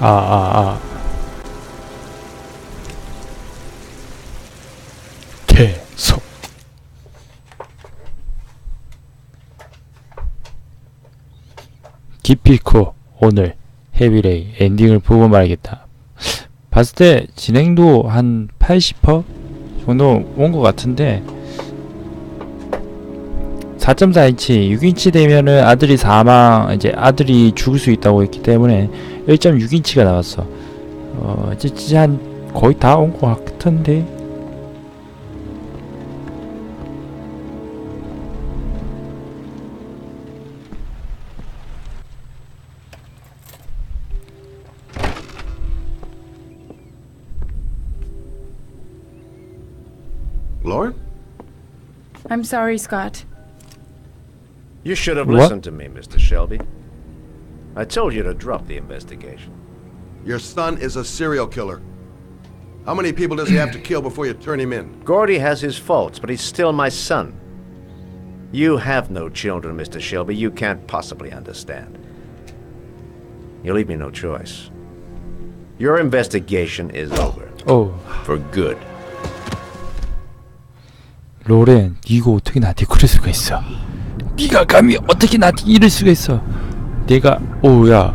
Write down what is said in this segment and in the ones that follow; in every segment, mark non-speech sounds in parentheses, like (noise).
아, 아, 아. 계속. 기필코 오늘 헤비레이 엔딩을 보고 말겠다. 봤을 때 진행도 한 80% 정도 온 것 같은데 4.4인치, 6인치 되면은 아들이 사망, 이제 아들이 죽을 수 있다고 했기 때문에 1.6인치가 나왔어. 어, 이제 한 거의 다 온 것 같은데. Lauren? I'm sorry, Scott. You should have What? listened to me, Mr. Shelby. I told you to drop the investigation. Your son is a serial killer. How many people does he have to kill (clears throat) before you turn him in? Gordy has his faults, but he's still my son. You have no children, Mr. Shelby. You can't possibly understand. You leave me no choice. Your investigation is over. 어, For good. 로렌, 이거 어떻게 나한테 그럴 수가 있어? 네가 감히 어떻게 나한테 이럴 수가 있어? 내가, 오야.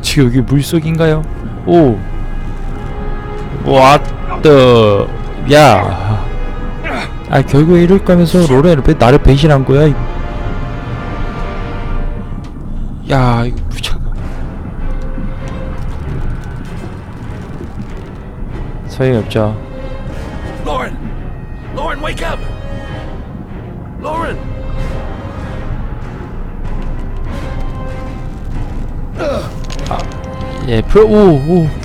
지금 여기 물속인가요? 오. 왔더. 야. 아, 결국에 이럴 거면서 로렌을 왜 나를 배신한 거야? 이- 야, 이거 무차가. 소용없죠. Lauren! Lauren, wake up! Lauren! Yeah, put. Ooh, ooh.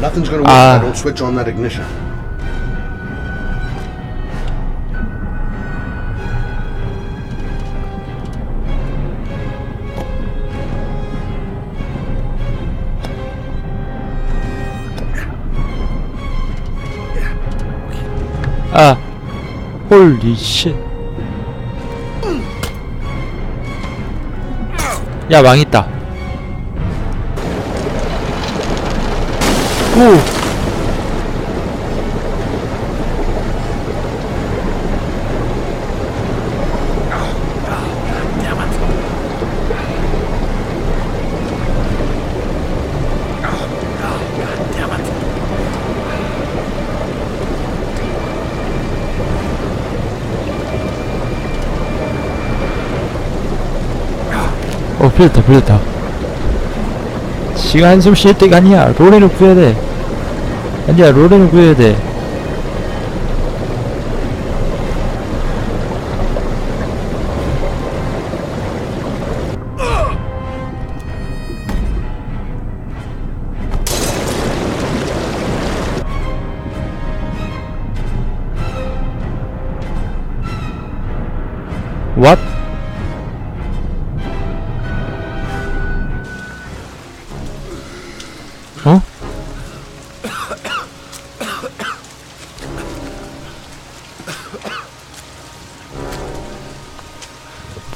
Nothing's gonna work. Uh, I don't switch on that ignition. 홀리 쉣. 야, 망했다. 오! 풀렸다, 풀렸다. 지금 한숨 쉴 때가 아니야. 로렌을 구해야 돼. 아니야, 로렌을 구해야 돼.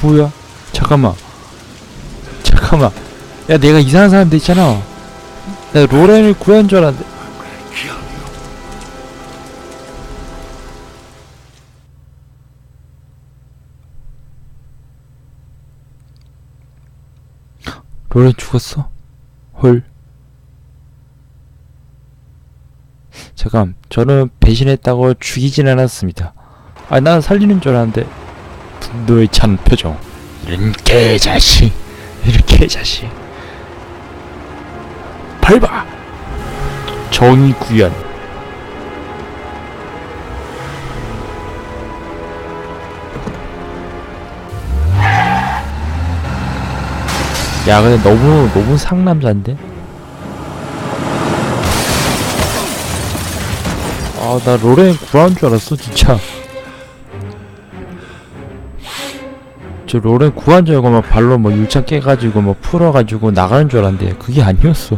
뭐야? 잠깐만. 잠깐만. 야, 내가 이상한 사람 됐잖아. 내가 로렌을 구한 줄 알았는데. 로렌 죽었어? 헐. 잠깐, 저는 배신했다고 죽이진 않았습니다. 아, 난 살리는 줄 알았는데 분노에 찬 표정. 이런 개자식, 이런 개자식. 밟아. 정의 구현. 야, 근데 너무 너무 상남자인데. 아, 나 로렌 구한 줄 알았어, 진짜. 저 로렌 구한 줄 알고 막 발로 뭐 율창 깨가지고 뭐 풀어가지고 나가는 줄 알았는데 그게 아니었어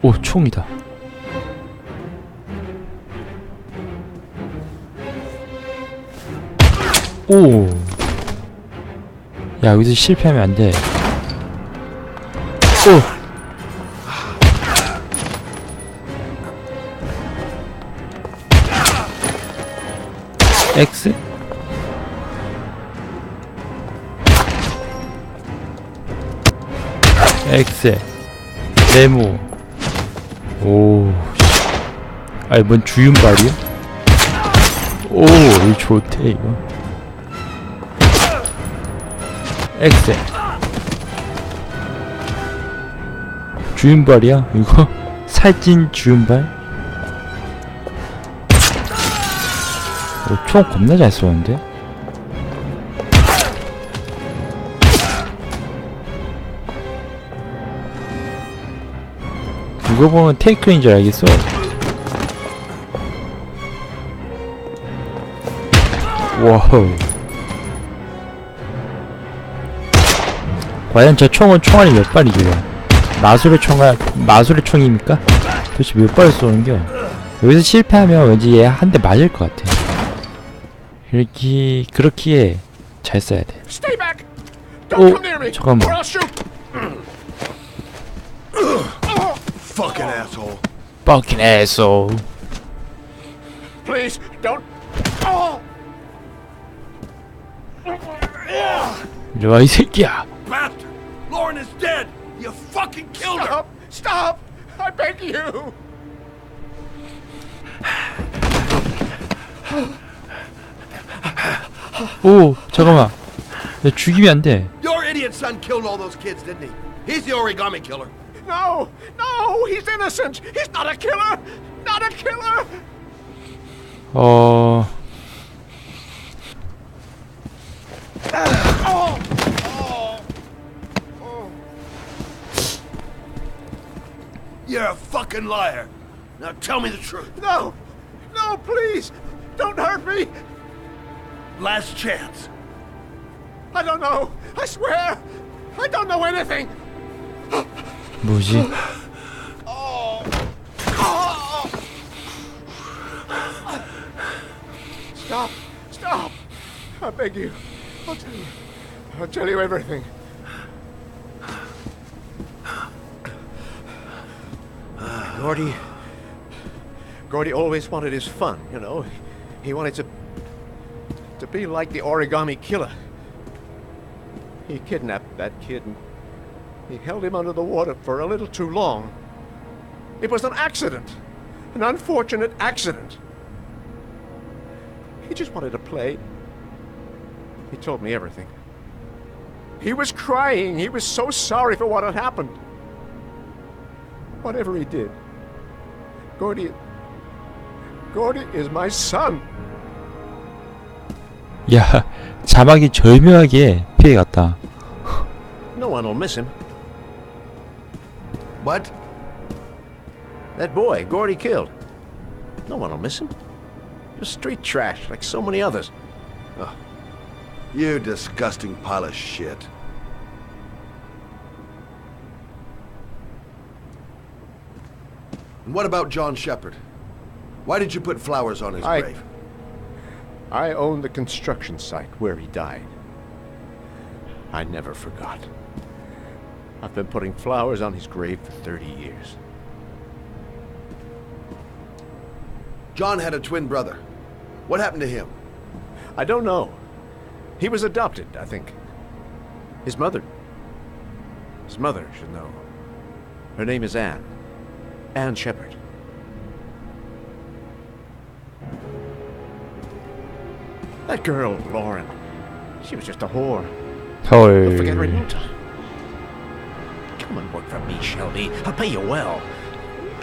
오 총이다 오. 야, 여기서 실패하면 안 돼. 오. X? X. 네모. 오. 씨. 아니, 뭔 주윤발이야? 오, 이거 좋대, 이거. X 주윤발이야 이거 (laughs) 살찐 주윤발 총 겁나 잘 쏘는데 이거 보면 테이크인 줄 알겠어 와우 과연 저 총은 총알이 몇 발이길래 마술의 총알 마술의 총입니까? 도대체 몇 발을 쏘는겨? 여기서 실패하면 왠지 얘 한 대 맞을 것 같아. 이렇게 그렇기에 잘 써야 돼. Stay back! 오 Don't come near me, or 잠깐만. I'll shoot. Fucking asshole. Fucking asshole. Please, don't. Oh! 이리 와이 새끼야. Bastard! Lauren is dead! You fucking killed her! Stop! Stop! I beg you! 오 잠깐만. 야, 죽이면 안 돼. Your idiot son killed all those kids, didn't he? He's the origami killer. No! No! He's innocent! He's not a killer! Not a killer! 어 You're a fucking liar. Now tell me the truth. No! No, please! Don't hurt me! Last chance. I don't know! I swear! I don't know anything! 뭐지? Stop! Stop! I beg you. I'll tell you. I'll tell you everything. Gordy. Gordy always wanted his fun, you know. He wanted to. To be like the origami killer. He kidnapped that kid and he held him under the water for a little too long. It was an accident. An unfortunate accident. He just wanted to play. He told me everything. He was crying. He was so sorry for what had happened. Whatever he did, Gordy. Gordy is my son. 야 자막이 절묘하게 피해갔다. No one will miss him. What? That boy, Gordy killed. No one will miss him. Just street trash like so many others. You disgusting pile of shit. And what about John Shepard? Why did you put flowers on his I- grave? I own the construction site where he died. I never forgot. I've been putting flowers on his grave for 30 years. John had a twin brother. What happened to him? I don't know. He was adopted, I think. His mother. His mother should know. Her name is Anne. Anne Shepard. That girl, Lauren. She was just a whore. You'll forget her in no 헐. time. Come and work for me, Shelby. I'll pay you well.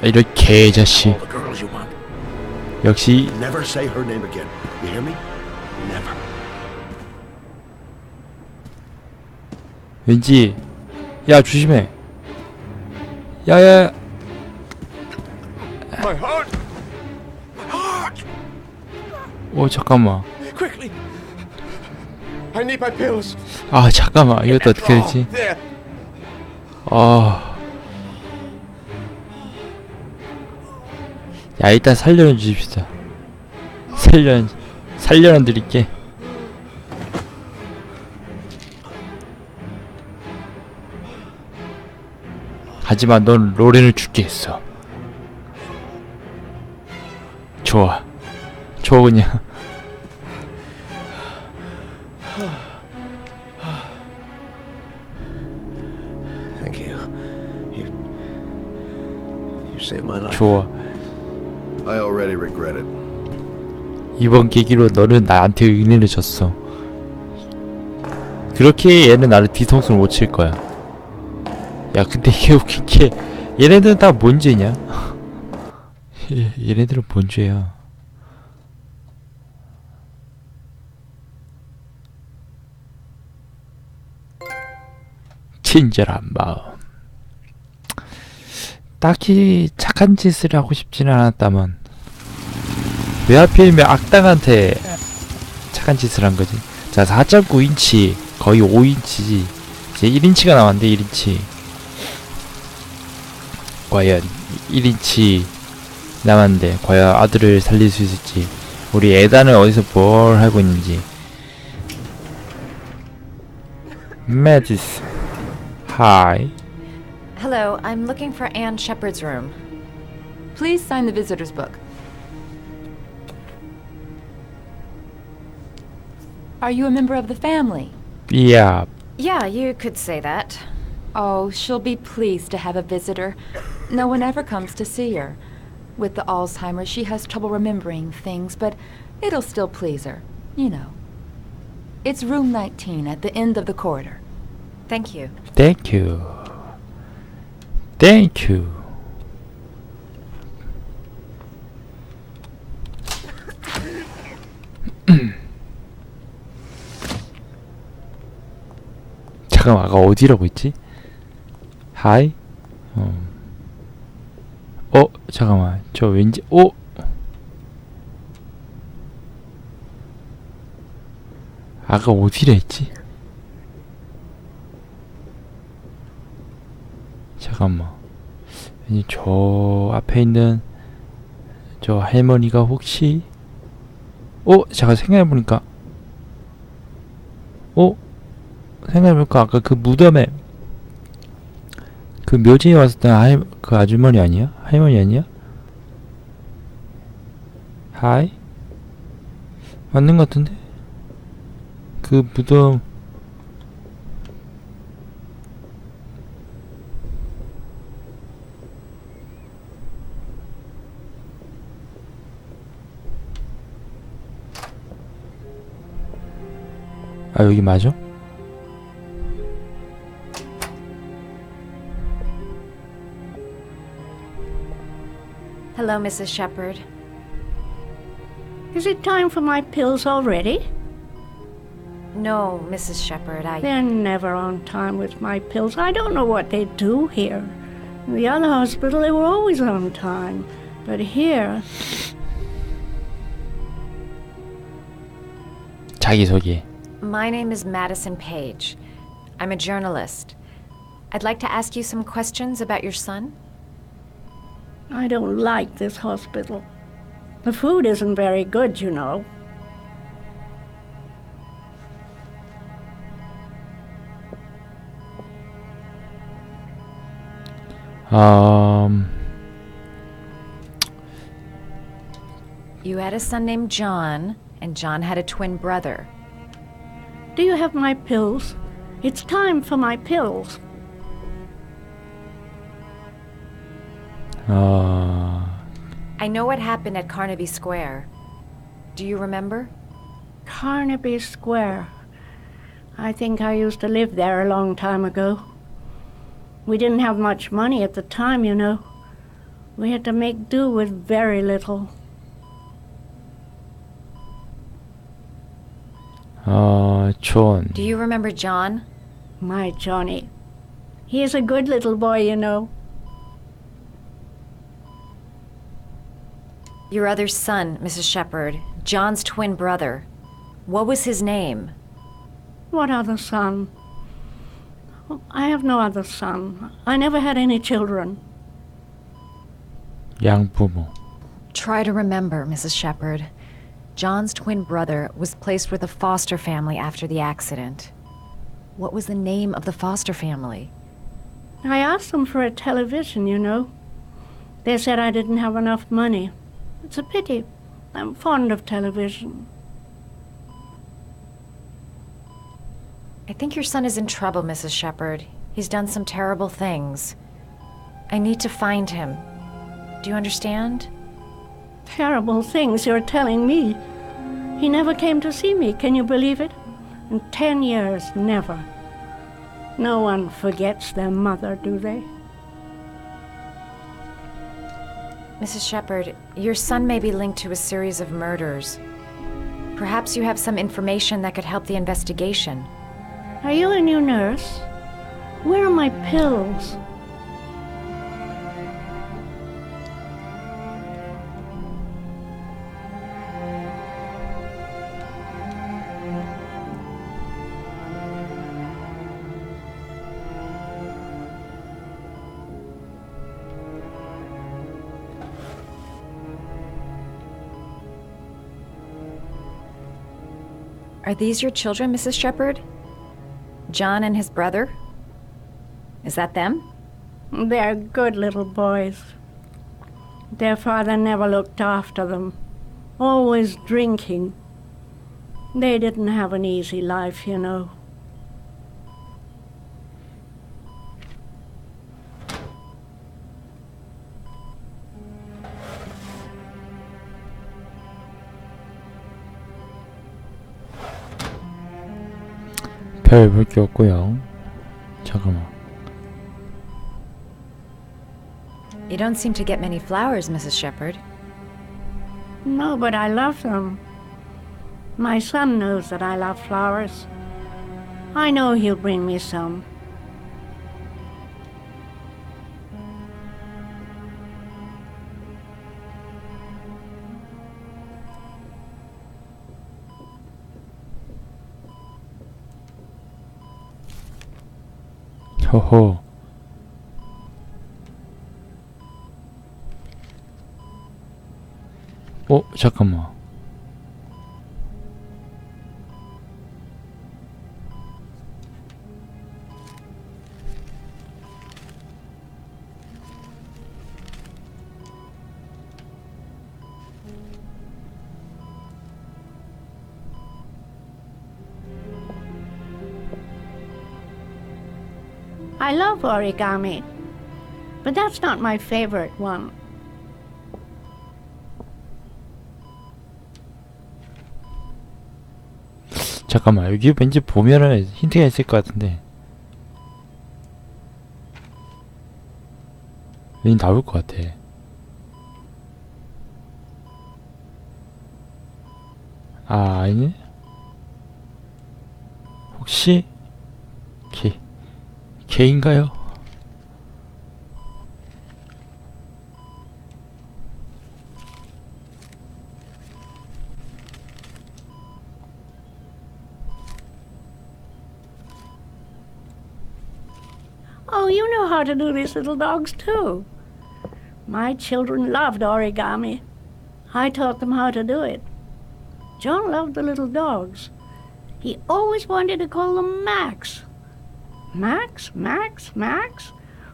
이런 개자식. All the girls you want. 역시 Never say her name again. You hear me? Never. 왠지 야 조심해. 야야. My heart! My heart! 오 잠깐만. I need my pills. 아 잠깐만 이것도 어떻게 되지? there. 아. 야 일단 살려는 주십시다. 살려 살려는 드릴게. 하지만 넌 로렌을 죽게 했어. 좋아. 좋아 그냥. 좋아. I already regret it. 이번 계기로 너는 나한테 은혜를 줬어. 그렇게 얘는 나를 뒤통수를 못 칠 거야. 야, 근데 이게 웃긴 게 얘네들은 다 뭔 죄냐? 얘- 얘네들은 뭔 죄야? 친절한 마음. 딱히 착한 짓을 하고 싶지는 않았다만 왜 하필이면 악당한테 착한 짓을 한 거지? 자, 4.9인치 거의 5인치지. 이제 1인치가 나왔는데 1인치. 과연 1인치 남았는데 과연 아들을 살릴 수 있을지. 우리 에단은 어디서 뭘 하고 있는지. 매디스. 하이. Hello, I'm looking for Anne Shepard's room. Please sign the visitor's book. Are you a member of the family? Yeah. Yeah, you could say that. Oh, she'll be pleased to have a visitor. No one ever comes to see her. With the Alzheimer's, she has trouble remembering things, but it'll still please her. You know. It's room 19 at the end of the corridor. Thank you. Thank you. Thank you. (clears throat) 잠깐만 아까 어디라고 했지? 하이? 어. 어 어? 아까 어디라 했지? 잠깐만. 저 앞에 있는 저 할머니가 혹시 어? 잠깐 생각해보니까 어? 생각해보니까 아까 그 무덤에 그 묘지에 왔었던 할, 그 아주머니 아니야? 할머니 아니야? 하이? 맞는 것 같은데? 그 무덤 아 여기 맞아? Hello, Mrs. Shepard. Is it time for my pills already? No, Mrs. Shepard, I. They're never on time with my pills. I don't know what they do here. In the other hospital, they were always on time. But here, 자기소개 My name is Madison Page. I'm a journalist. I'd like to ask you some questions about your son. I don't like this hospital. The food isn't very good, you know. 음... You had a son named John, and John had a twin brother. Do you have my pills? It's time for my pills. 어... I know what happened at Carnaby Square. Do you remember? Carnaby Square. I think I used to live there a long time ago. We didn't have much money at the time, you know. We had to make do with very little. 어... 존 Do you remember John? My Johnny. He is a good little boy, you know. Your other son, Mrs. Shepard, John's twin brother. What was his name? What other son? Oh, I have no other son. I never had any children. 양부모. Try to remember, Mrs. Shepard. John's twin brother was placed with a foster family after the accident. What was the name of the foster family? I asked them for a television, you know. They said I didn't have enough money. It's a pity. I'm fond of television. I think your son is in trouble, Mrs. Shepard. He's done some terrible things. I need to find him. Do you understand? Terrible things you're telling me. He never came to see me, can you believe it? In ten years, never. No one forgets their mother, do they? Mrs. Shepard, your son may be linked to a series of murders. Perhaps you have some information that could help the investigation. Are you a new nurse? Where are my pills? Are these your children, Mrs. Shepard? John and his brother? Is that them? They're good little boys. Their father never looked after them, always drinking. They didn't have an easy life, you know. 별 볼 게 없고요. 잠깐만. You don't seem to get many flowers, Mrs. Shepard. No, but I love them. My son knows that I love flowers. I know he'll bring me some. 허허. 어, 잠깐만. I love origami, but that's not my favorite one. 잠깐만. 여기 왠지 보면은 힌트가 있을 것 같은데. 왠지 나올 것 같아. 아, 아니네? 혹시, 개, 개인가요? Oh, you know how to do these little dogs too. My children loved origami. I taught them how to do it. John loved the little dogs. He always wanted to call them Max. Max, Max, Max?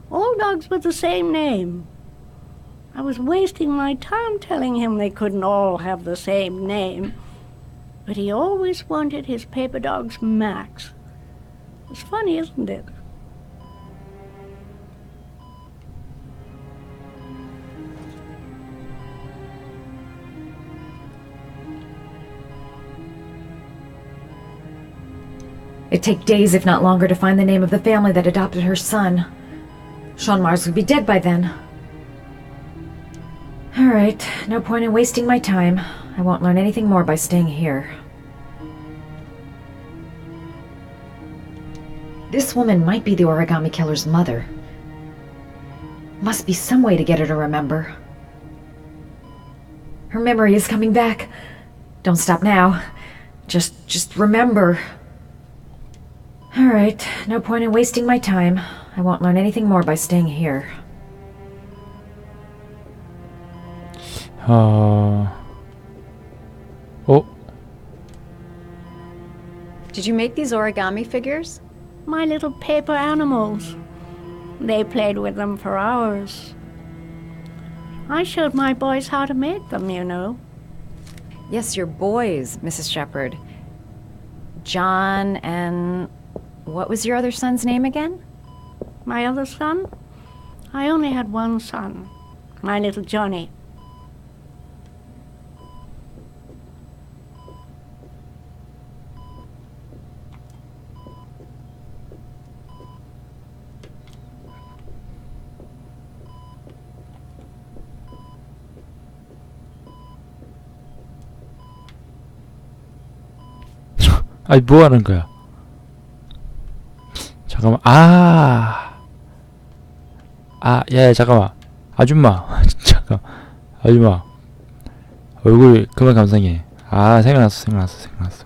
All dogs with the same name. I was wasting my time telling him they couldn't all have the same name. But he always wanted his paper dogs Max. It's funny, isn't it? Take days, if not longer, to find the name of the family that adopted her son. Sean Mars would be dead by then. Alright, no point in wasting my time. I won't learn anything more by staying here. This woman might be the origami killer's mother. Must be some way to get her to remember. Her memory is coming back. Don't stop now. Just, just remember. All right, no point in wasting my time. I won't learn anything more by staying here. 어... 어? Did you make these origami figures? My little paper animals. They played with them for hours. I showed my boys how to make them, you know. Yes, your boys, Mrs. Shepherd. John and. What was your other son's name again? My other son? I only had one son, my little Johnny. (laughs) 아니 뭐 하는 거야? 잠깐만. 아. 아, 야, 야 잠깐만. 아줌마. (laughs) 잠깐. 아줌마. 얼굴 그만 감상해. 아, 생각났어. 생각났어. 생각났어.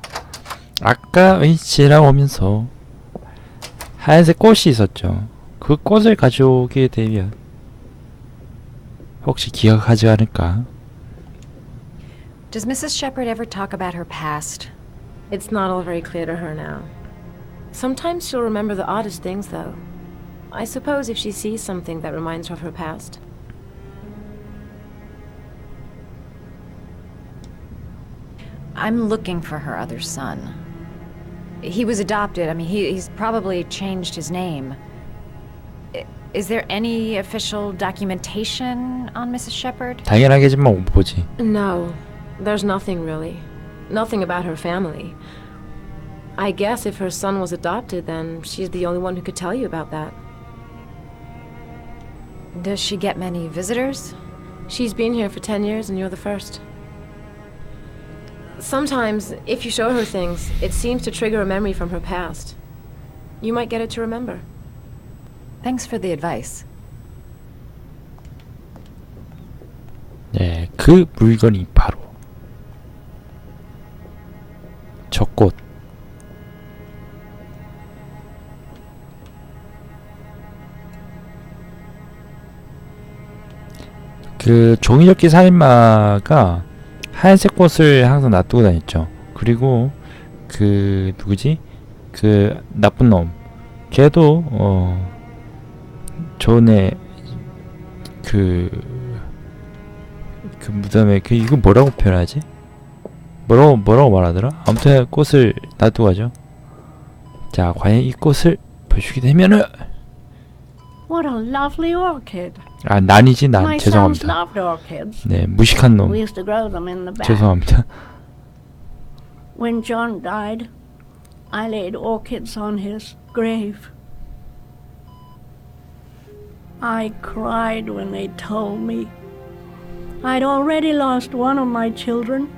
아까 위치랑 오면서 하얀색 꽃이 있었죠. 그 꽃을 가져오게 되면 혹시 기억하지 않을까? Does Mrs. Shepherd ever talk about her past? It's not all very clear to her now. Sometimes she'll remember the oddest things, though. I suppose if she sees something that reminds her of her past. I'm looking for her other son. He was adopted. I mean, he, he's probably changed his name. I- Is there any official documentation on Mrs. Shepherd? 당연하겠지만 못 보지. No, there's nothing really. Nothing about her family. I guess if her son was adopted, then she's the only one who could tell you about that. Does she get many visitors? She's been here for 10 years and you're the first. Sometimes, if you show her things, it seems to trigger a memory from her past. You might get it to remember. Thanks for the advice. 네, 그 물건이 바로 저 꽃. 그 종이접기 살인마가 하얀색 꽃을 항상 놔두고 다녔죠. 그리고 그 누구지? 그 나쁜 놈. 걔도 어 전에 그 그 무덤에 그 이거 뭐라고 표현하지? 뭐라고 뭐라고 말하더라? 아무튼 꽃을 놔두고 가죠. 자, 과연 이 꽃을 보시게 되면은 What a lovely orchid. 아 난이지 난 My sons 죄송합니다. loved orchids. 네, 무식한 놈 We used to grow them in the back. 죄송합니다. When John died, I laid orchids on his grave. I cried when they told me. I'd already lost one of my children,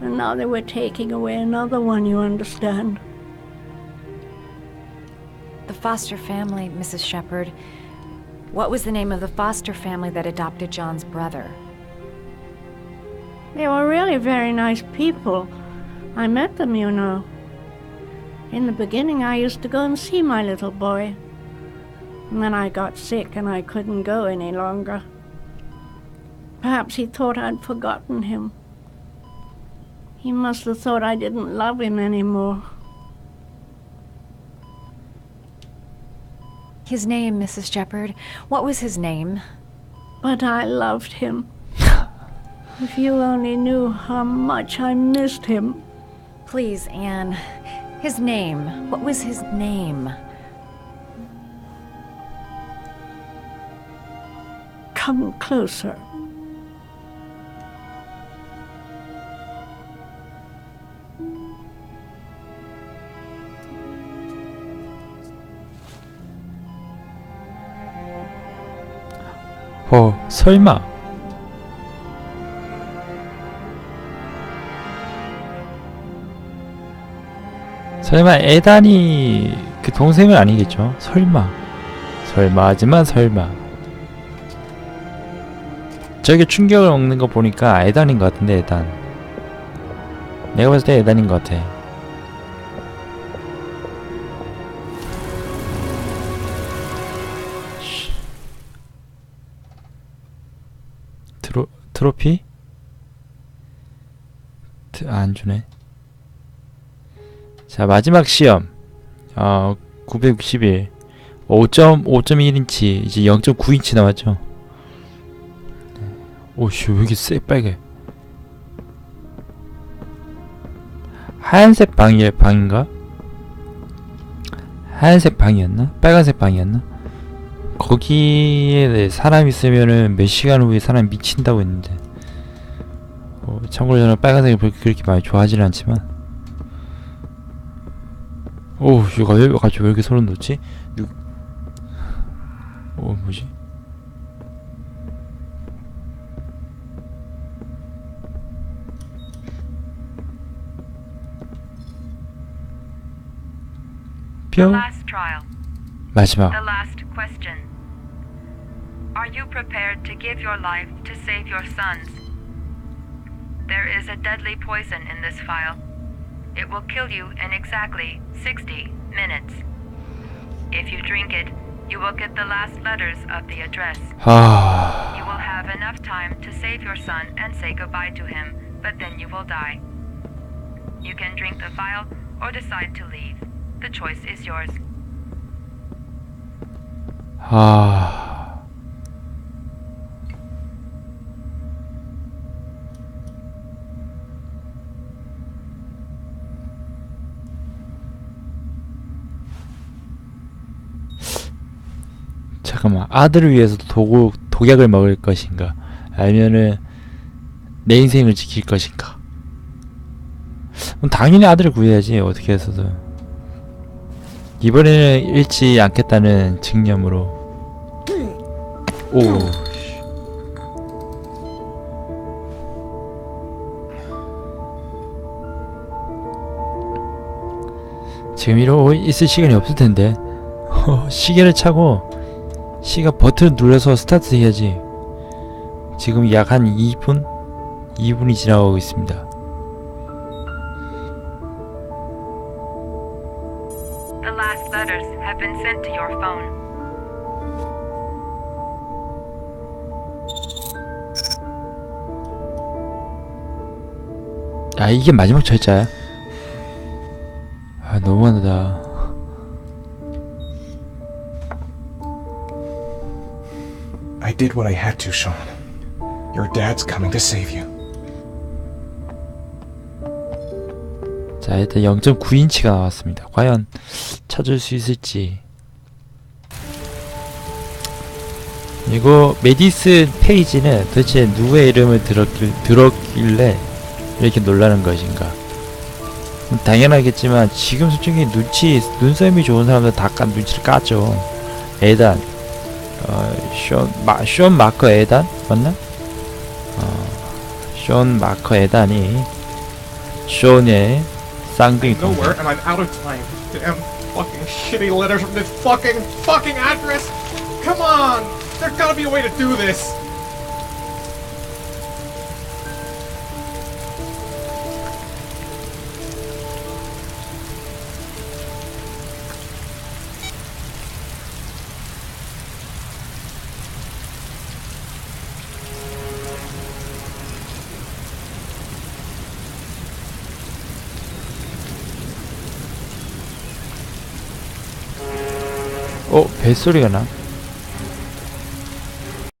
and now they were taking away another one, you understand. The foster family, Mrs. Shepherd. what was the name of the foster family that adopted John's brother? They were really very nice people. I met them, you know. In the beginning, I used to go and see my little boy. And then I got sick and I couldn't go any longer. Perhaps he thought I'd forgotten him. He must have thought I didn't love him anymore. His name, Mrs. Shepherd. What was his name? But I loved him. (laughs) if you only knew how much I missed him. Please, Anne. His name. What was his name? Come closer. 어, 설마. 설마 에단이 그 동생은 아니겠죠? 설마. 설마 하지만 설마. 저게 충격을 먹는 거 보니까 에단인 것 같은데 에단. 내가 봤을 때 에단인 것 같아. 트로 트로피? 트, 아, 안 주네. 자 마지막 시험. 어 961. 5.5.1인치 이제 0.9인치 나왔죠. 오씨 왜 이렇게 쎄 빨개? 하얀색 방이 방인가? 하얀색 방이었나? 빨간색 방이었나? 거기에 사람 있으면은 몇 시간 후에 사람 미친다고 했는데 어, 참고로 저는 빨간색을 그렇게, 그렇게 많이 좋아하지는 않지만 오 이거 왜 갑자기 왜 이렇게 소름 돋지? 누... 어 뭐지? 뿅. 마지막 you prepared to give your life to save your sons? There is a deadly poison in this vial. It will kill you in exactly 60 minutes. If you drink it, you will get the last letters of the address. 하... (sighs) You will have enough time to save your son and say goodbye to him, but then you will die. You can drink the vial or decide to leave. The choice is yours. 하... (sighs) Ah. 잠깐만 아들을 위해서 도구, 독약을 먹을 것인가? 아니면은 내 인생을 지킬 것인가? 그럼 당연히 아들을 구해야지 어떻게 해서든. 이번에는 잃지 않겠다는 증념으로. 오 씨. 지금 이러고 있을 시간이 없을 텐데. 어, (laughs) 시계를 차고 시가 버튼을 눌러서 스타트 해야지 지금 약 한 2분? 2분이 지나가고 있습니다. 아 이게 마지막 절자야? Did what I had to, Sean. Your dad's coming to save you. 자 일단 0.9인치가 나왔습니다. 과연 찾을 수 있을지. 그리고 메디슨 페이지는 도대체 누구의 이름을 들었길, 들었길래 이렇게 놀라는 것인가? 음, 당연하겠지만 지금 솔직히 눈치 눈썰미 좋은 사람들 다 까, 눈치를 까죠. 에단 어, 쇼, 마, 쇼 마커 에단 맞나? 어, 쇼 마커 에단이 쇼의 쌍둥이 동생 Nowhere, and I'm out of time. Damn fucking shitty letters from this fucking fucking address. Come on, there's gotta be a way to do this. 뱃소리가 나?